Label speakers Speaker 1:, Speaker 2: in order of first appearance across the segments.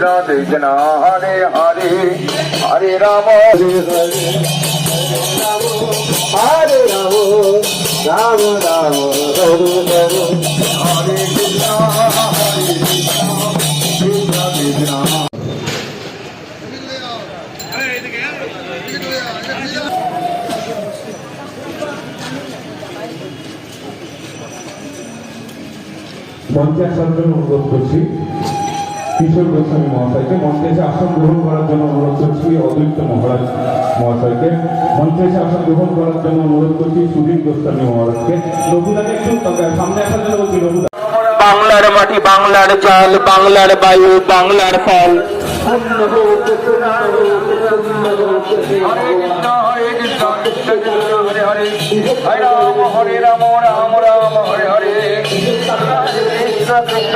Speaker 1: কৃষ্ণ হরে হরে হরে রাম, হরে
Speaker 2: হরে রাম রাম রাম হরে হরে
Speaker 1: হরে কৃষ্ণ হরে কৃষ্ণ কৃষ্ণ। কৃষ্ণ
Speaker 3: মঞ্চে অনুরোধ করছি। কিশোর গোস্বামী মহাশয়কে মঞ্চে এসে আসন গ্রহণ করার জন্য অনুরোধ করছি অদ্বৈত মহারাজ মহাশয়কে। মঞ্চে এসে আসন গ্রহণ করার জন্য অনুরোধ করছি সুধীর গোস্বামী মহারাজকে। রঘুদাকে একটু সামনে আসার জন্য বলছি রঘুদা।
Speaker 4: বাংলার মাটি বাংলার চাল বাংলার বায়ু বাংলার ফল।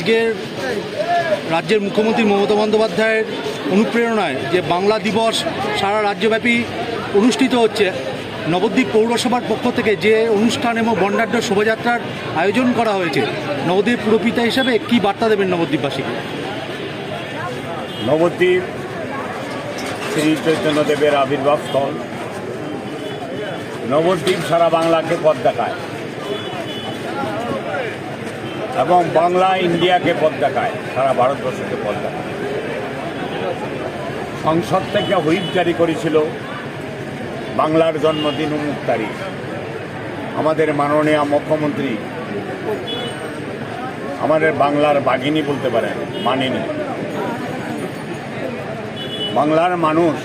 Speaker 5: আজকের রাজ্যের মুখ্যমন্ত্রী মমতা বন্দ্যোপাধ্যায়ের অনুপ্রেরণায় যে বাংলা দিবস সারা রাজ্যব্যাপী অনুষ্ঠিত হচ্ছে, নবদ্বীপ পৌরসভার পক্ষ থেকে যে অনুষ্ঠান এবং বর্ণাঢ্য শোভাযাত্রার আয়োজন করা হয়েছে, নবদ্বীপ পুরপিতা হিসেবে কি বার্তা দেবেন নবদ্বীপবাসীকে
Speaker 6: নবদ্বীপ শ্রী চৈতন্যদেবের আবির্ভাব স্থল। নবদ্বীপ সারা বাংলাকে পথ দেখায়। এবং বাংলা ইন্ডিয়াকে পথ দেখায়, সারা ভারতবর্ষকে পথ দেখায়। সংসদ থেকে হুইপ জারি করেছিল বাংলার জন্মদিন উমুক তারিখ। আমাদের মাননীয় মুখ্যমন্ত্রী আমাদের বাংলার বাঘিনী বলতে পারেন, মানেনি। বাংলার মানুষ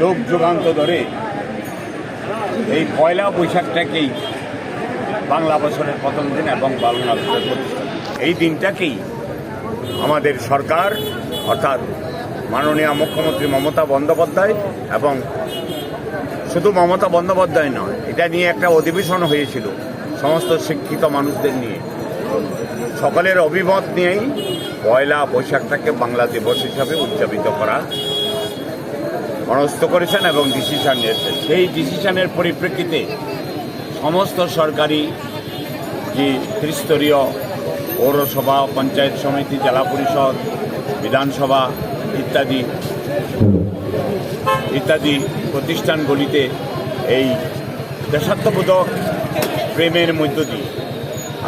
Speaker 6: যোগ যুগান্ত ধরে এই পয়লা বৈশাখটাকেই বাংলা বছরের প্রথম দিন এবং বাংলা বছরের প্রতিষ্ঠা। এই দিনটাকেই আমাদের সরকার, অর্থাৎ মাননীয় মুখ্যমন্ত্রী মমতা বন্দ্যোপাধ্যায় এবং শুধু মমতা বন্দ্যোপাধ্যায় নয়, এটা নিয়ে একটা অধিবেশন হয়েছিল সমস্ত শিক্ষিত মানুষদের নিয়ে। সকলের অভিমত নিয়েই পয়লা বৈশাখটাকে বাংলা দিবস হিসাবে উদযাপিত করা মনস্থ করেছেন এবং ডিসিশন নিয়েছেন। সেই ডিসিশনের পরিপ্রেক্ষিতে সমস্ত সরকারি যে ত্রিস্তরীয় পৌরসভা, পঞ্চায়েত সমিতি, জেলা পরিষদ, বিধানসভা ইত্যাদি ইত্যাদি প্রতিষ্ঠানগুলিতে এই দেশাত্মবোধক প্রেমের মধ্য দিয়ে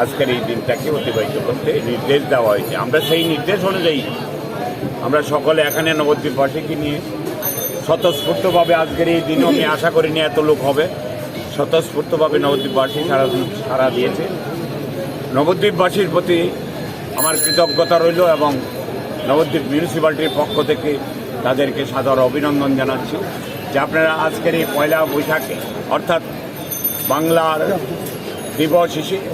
Speaker 6: আজকের এই দিনটাকে অতিবাহিত করতে নির্দেশ দেওয়া হয়েছে। আমরা সেই নির্দেশ অনুযায়ী আমরা সকলে এখানে নবদ্বীপবাসীকে নিয়ে স্বতঃস্ফূর্তভাবে আজকের এই দিনও আমি আশা করিনি এত লোক হবে। স্বতঃস্ফূর্তভাবে নবদ্বীপবাসী সারা সারা দিয়েছে। নবদ্বীপবাসীর প্রতি আমার কৃতজ্ঞতা রইল এবং নবদ্বীপ মিউনিসিপ্যালিটির পক্ষ থেকে তাদেরকে সাদর অভিনন্দন জানাচ্ছি যে আপনারা আজকের এই পয়লা বৈশাখে, অর্থাৎ বাংলার দিবস হিসেবে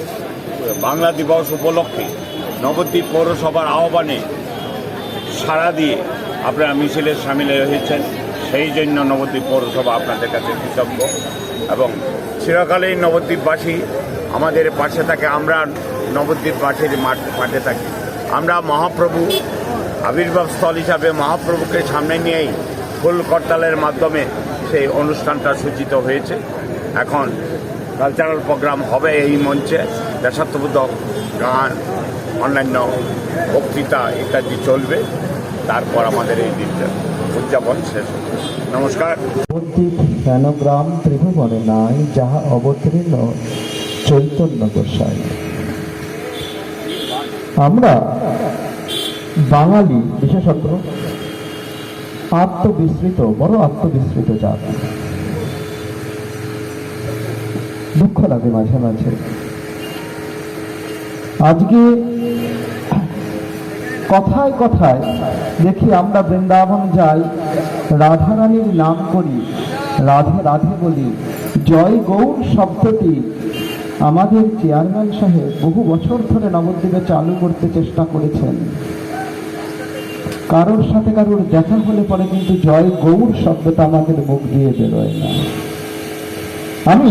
Speaker 6: বাংলা দিবস উপলক্ষে নবদ্বীপ পৌরসভার আহ্বানে সাড়া দিয়ে আপনারা মিছিলে সামিল হয়েছেন। সেই জন্য নবদ্বীপ পৌরসভা আপনাদের কাছে কৃতজ্ঞ। এবং চিরকালেই নবদ্বীপবাসী আমাদের পাশে থাকে, আমরা নবদ্বীপবাসীর মাঠ, মাঠে থাকি। আমরা মহাপ্রভু আবির্ভাব স্থল হিসাবে মহাপ্রভুকে সামনে নিয়েই ফুল করতালের মাধ্যমে সেই অনুষ্ঠানটা সূচিত হয়েছে। এখন কালচারাল প্রোগ্রাম হবে এই মঞ্চে। দেশাত্মবোধক গান, অন্যান্য বক্তৃতা ইত্যাদি চলবে। তারপর আমাদের এই দিনটা উদযাপন শেষ হবে।
Speaker 2: আমরা বাঙালি বিশেষত আত্মবিস্মৃত, বড় আত্মবিস্মৃত জাতি। দুঃখ লাগে মাঝে মাঝে। আজকে কথায় কথায় দেখি আমরা বৃন্দাবন যাই রাধারানীর নাম করি। রাধে রাধে বলি, জয় গৌর শব্দটি। আমাদের চেয়ারম্যান সাহেব বহু বছর ধরে নবদ্বীপে চালু করতে চেষ্টা করেছেন। কারোর সাথে কারোর দেখা হলে পরে কিন্তু জয় গৌর শব্দটা আমাদের মুখ দিয়ে বেরোয় না। আমি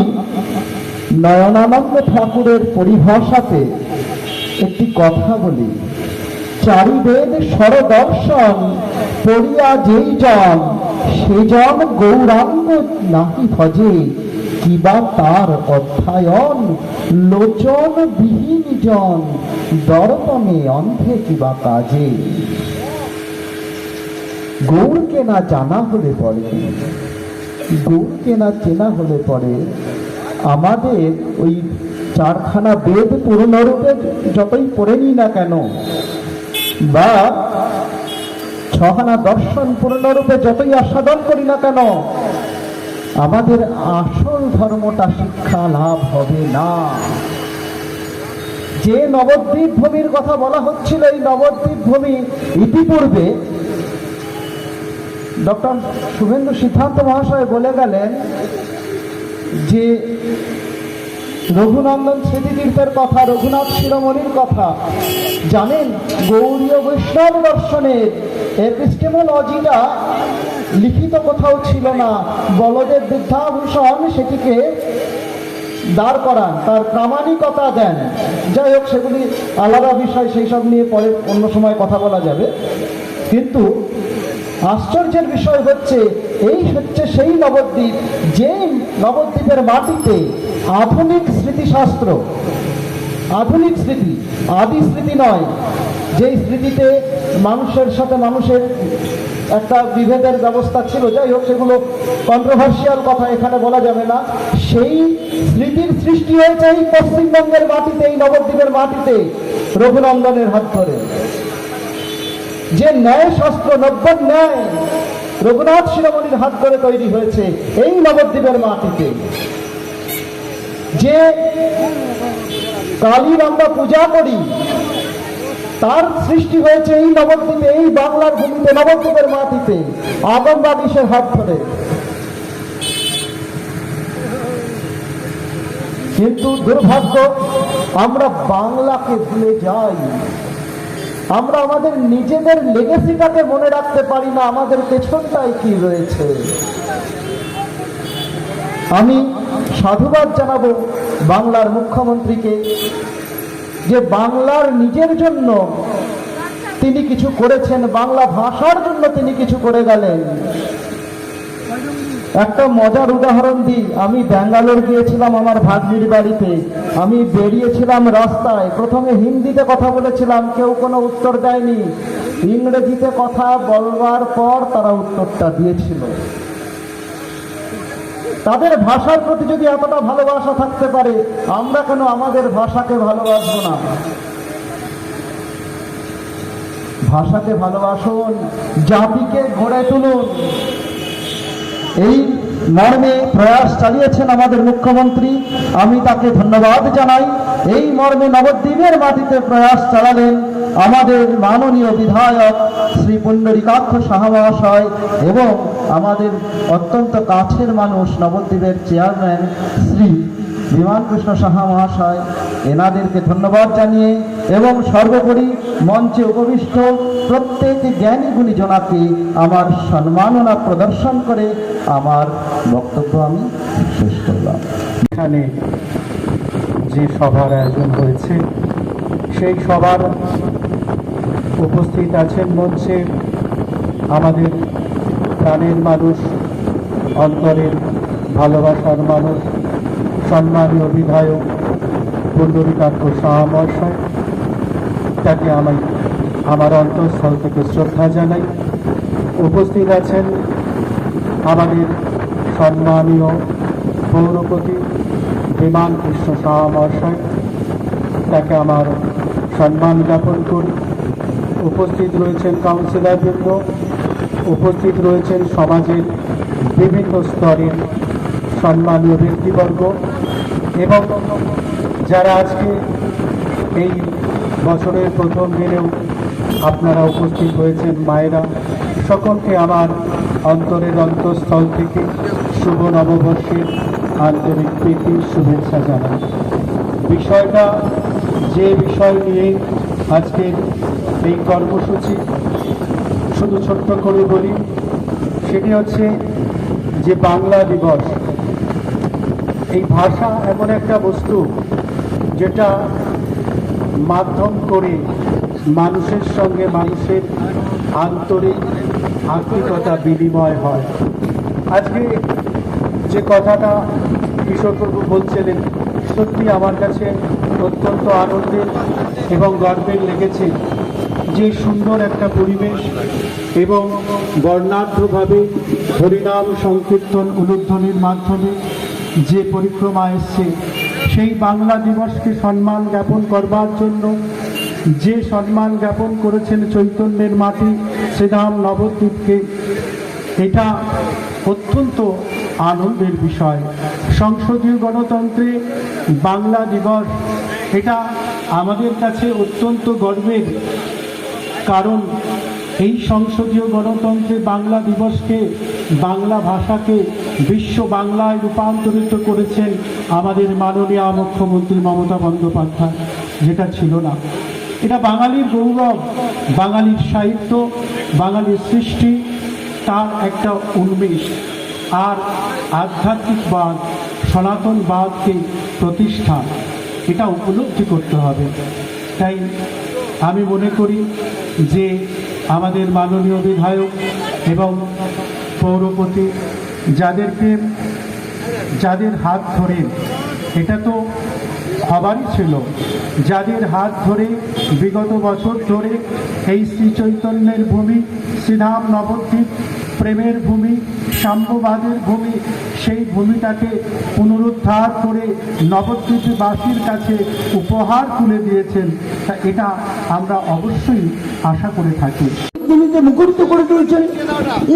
Speaker 2: নয়নানন্দ ঠাকুরের পরিভাষাতে একটি কথা বলি, চারিবেদ স্বরদর্শন পড়িয়া যেই জন সেজন গৌরাঙ্গ নাহি ভজে। কিবা তার অধ্যায়ন লোচন বিহীন জন দরতমে অন্ধে কিবা কাজে। গৌরকে না জানা হলে পরে, গৌরকে না চেনা হলে পরে, আমাদের ওই চারখানা বেদ পূর্ণরূপে যতই পড়ে নিই না কেন, বা ছখানা দর্শন পূর্ণরূপে যতই আস্বাদন করি না কেন, আমাদের আসল ধর্মটা শিক্ষা লাভ হবে না। যে নবদ্বীপ ভূমির কথা বলা হচ্ছিল, এই নবদ্বীপ ভূমি ইতিপূর্বে ডক্টর শুভেন্দু সিদ্ধান্ত মহাশয় বলে গেলেন যে রঘুনন্দন স্মৃতিতীর্থের কথা, রঘুনাথ শিরোমণির কথা, জানেন গৌরীয় বৈষ্ণব দর্শনের এপিস্টেমোলজিটা লিখিত কোথাও ছিল না। বলদেব বিদ্যাভূষণ সেটিকে দাঁড় করান, তার প্রামাণিকতা দেন। যাই হোক, সেগুলি আলাদা বিষয়, সেই সব নিয়ে পরে অন্য সময় কথা বলা যাবে। কিন্তু আশ্চর্যের বিষয় হচ্ছে, এই হচ্ছে সেই নবদ্বীপ, যে নবদ্বীপের মাটিতে আধুনিক স্মৃতিশাস্ত্র, আধুনিক স্মৃতি, আদি স্মৃতি নয়, যেই স্মৃতিতে মানুষের সাথে মানুষের একটা বিভেদের ব্যবস্থা ছিল। যাই হোক, সেগুলো কন্ট্রোভার্সিয়াল কথা, এখানে বলা যাবে না। সেই স্মৃতির সৃষ্টি হয়েছে এই পশ্চিমবঙ্গের মাটিতে, এই নবদ্বীপের মাটিতে, রঘুনন্দনের হাত ধরে। যে ন্যায় শাস্ত্র নব্য ন্যায় রঘুনাথ শিরোমণির হাত ধরে তৈরি হয়েছে এই নবদ্বীপের মাটিতে। যে কালীর আমরা পূজা করি তার সৃষ্টি হয়েছে এই নবদ্বীপে, এই বাংলার ভূমিতে, নবদ্বীপের মাটিতে আগমবাগীশের হাত ধরে। কিন্তু দুর্ভাগ্য, আমরা বাংলাকে ভুলে যাই। আমরা আমাদের নিজেদের লেগেসিটাকে মনে রাখতে পারি না, আমাদের পেছনটায় কি রয়েছে। আমি সাধুবাদ জানাব বাংলার মুখ্যমন্ত্রীকে। যে বাংলার নিজের জন্য তিনি কিছু করেছেন, বাংলা ভাষার জন্য তিনি কিছু করে গেলেন। একটা মজার উদাহরণ দিই। আমি ব্যাঙ্গালোর গিয়েছিলাম আমার ভাগ্নির বাড়িতে। আমি বেরিয়েছিলাম রাস্তায়। প্রথমে হিন্দিতে কথা বলেছিলাম, কেউ কোনো উত্তর দেয়নি। ইংরেজিতে কথা বলবার পর তারা উত্তরটা দিয়েছিল। তাদের ভাষার প্রতি যদি এতটা ভালোবাসা থাকতে পারে, আমরা কেন আমাদের ভাষাকে ভালোবাসবো না? ভাষাকে ভালোবাসুন, জাতিকে গড়ে তুলুন। এই মর্মে প্রয়াস চালিয়েছেন আমাদের মুখ্যমন্ত্রী। আমি তাকে ধন্যবাদ জানাই। এই মর্মে নবদ্বীপের মাটিতে প্রয়াস চালালেন আমাদের মাননীয় বিধায়ক শ্রী পুণ্ডরিকাক্ষ সাহা মহাশয় এবং আমাদের অত্যন্ত কাছের মানুষ নবদ্বীপের চেয়ারম্যান শ্রী বিমান কৃষ্ণ সাহা মহাশয়, এনাদেরকে ধন্যবাদ জানিয়ে এবং সর্বোপরি মঞ্চে উপবিষ্ট প্রত্যেক জ্ঞানী গুণীজনাকে আমার সম্মাননা প্রদর্শন করে আমার বক্তব্য আমি শেষ করলাম।
Speaker 7: এখানে যে সভার আয়োজন হয়েছে, সেই সভার উপস্থিত আছেন মঞ্চে আমাদের প্রাণের মানুষ, অন্তরের ভালোবাসার মানুষ সম্মানীয় বিধায়ক পুণ্ডরিকাক্ষ শাহ তাকে আমি আমার অন্তঃস্থল থেকে শ্রদ্ধা জানাই। উপস্থিত আছেন আমাদের সম্মানীয় পৌরপতি বিমান কৃষ্ণ সাহা তাকে আমার সম্মান জ্ঞাপন করি। উপস্থিত রয়েছেন কাউন্সিলরবৃন্দ উপস্থিত রয়েছেন সমাজের বিভিন্ন স্তরের সম্মানীয় ব্যক্তিবর্গ এবং যারা আজকে এই বছরের প্রথম দিনেও আপনারা উপস্থিত হয়েছেন মায়েরা, সকলকে আমার অন্তরের অন্তঃস্থল থেকে শুভ নববর্ষের আন্তরিক প্রীতি, শুভেচ্ছা জানাই। বিষয়টা, যে বিষয় নিয়ে আজকের এই কর্মসূচি শুধু ছোট্ট করে বলি, সেটি হচ্ছে যে বাংলা দিবস, এই ভাষা এমন একটা বস্তু যেটা মাধ্যম করে মানুষের সঙ্গে মানুষের আন্তরিক আত্মিকতা বিনিময় হয়। আজকে যে কথাটা কিশোরপ্রভু বলছিলেন, সত্যি আমার কাছে অত্যন্ত আনন্দের এবং গর্বের লেগেছে যে সুন্দর একটা পরিবেশ এবং বর্ণাঢ্যভাবে হরিনাম সংকীর্তন উলুধ্বনির মাধ্যমে যে পরিক্রমা এসছে, সেই বাংলা দিবসকে সম্মান জ্ঞাপন করবার জন্য যে সম্মান জ্ঞাপন করেছেন চৈতন্যের মাটি শ্রীধাম নবদ্বীপকে, এটা অত্যন্ত আনন্দের বিষয়। সংসদীয় গণতন্ত্রে বাংলা দিবস, এটা আমাদের কাছে অত্যন্ত গর্বের কারণ। এই সংসদীয় গণতন্ত্রে বাংলা দিবসকে, বাংলা ভাষাকে বিশ্ব বাংলায় রূপান্তরিত করেছেন আমাদের মাননীয় মুখ্যমন্ত্রী মমতা বন্দ্যোপাধ্যায়, যেটা ছিল না। এটা বাঙালির গৌরব, বাঙালির সাহিত্য, বাঙালির সৃষ্টি, তার একটা উন্মেষ। আর আধ্যাত্মিকবাদ সনাতনবাদকে প্রতিষ্ঠা, এটা উপলব্ধি করতে হবে। তাই আমি মনে করি যে আমাদের মাননীয় বিধায়ক এবং পৌরপতি যাদেরকে যাদের হাত ধরে, এটা তো হবারই ছিল, যাদের হাত ধরে বিগত বছর ধরে এই শ্রী চৈতন্যের ভূমি, শ্রীধাম নবদ্বীপ প্রেমের ভূমি সাম্যবাদের ভূমি, সেই ভূমিটাকে পুনরুদ্ধার করে নবদ্বীপবাসীর কাছে উপহার তুলে দিয়েছেন। তা এটা আমরা অবশ্যই আশা করে থাকি।
Speaker 8: তিনি যে মুখরিত করে তুলেছেন।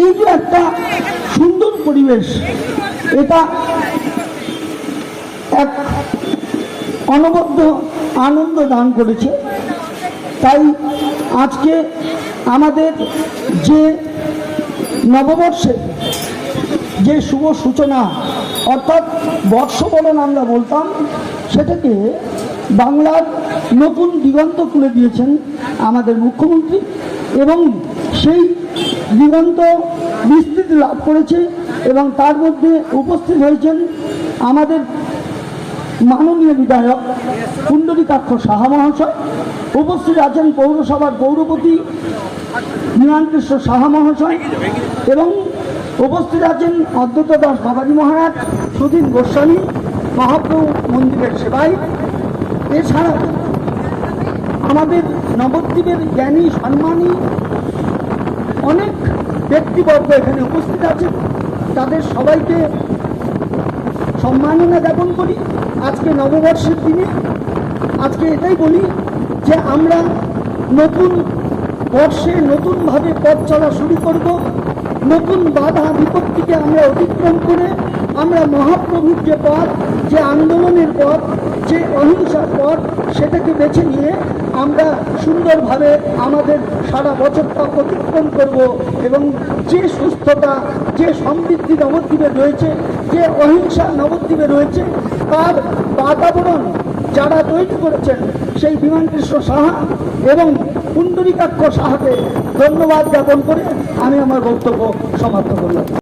Speaker 8: এই যে একটা সুন্দর পরিবেশ, এটা এক অনবদ্য আনন্দ দান করেছে। তাই আজকে আমাদের যে নববর্ষে যে শুভ সূচনা অর্থাৎ বর্ষবরণ আমরা বলতাম, সেটাকে বাংলার নতুন দিগন্ত খুলে দিয়েছেন আমাদের মুখ্যমন্ত্রী এবং সেই দিগন্ত বিস্তৃতি লাভ করেছে এবং তার মধ্যে উপস্থিত হয়েছেন আমাদের মাননীয় বিধায়ক কুণ্ডলিকাক্ষ সাহা মহাশয়, উপস্থিত আছেন পৌরসভার পৌরপতি মৃণালকৃষ্ণ সাহা মহাশয় এবং উপস্থিত আছেন অদ্বৈত দাস বাবাজি মহারাজ সুধীন গোস্বামী, মহাপ্রভু মন্দিরের সেবাই। এছাড়া আমাদের নবদ্বীপের জ্ঞানী, সম্মানী অনেক ব্যক্তিবর্গ এখানে উপস্থিত আছেন। তাদের সবাইকে সম্মাননা জ্ঞাপন করি। আজকে নববর্ষের দিনে আজকে এটাই বলি যে আমরা নতুন বর্ষে নতুনভাবে পথ চলা শুরু করব। নতুন বাধা বিপত্তিকে আমরা অতিক্রম করে আমরা মহাপ্রভুর যে পথ, যে আন্দোলনের পথ, যে অহিংসার পথ, সেটাকে বেছে নিয়ে আমরা সুন্দরভাবে আমাদের সারা বছরটা অতিক্রম করব এবং যে সুস্থতা, যে সমৃদ্ধি নবদ্বীপে রয়েছে, যে অহিংসা নবদ্বীপে রয়েছে, তার বাতাবরণ যারা তৈরি করেছেন সেই বিমানকৃষ্ণ সাহা এবং কুণ্ডরিকাক্ষ সাহাকে ধন্যবাদ জ্ঞাপন করে আমি আমার বক্তব্য সমাপ্ত করলাম।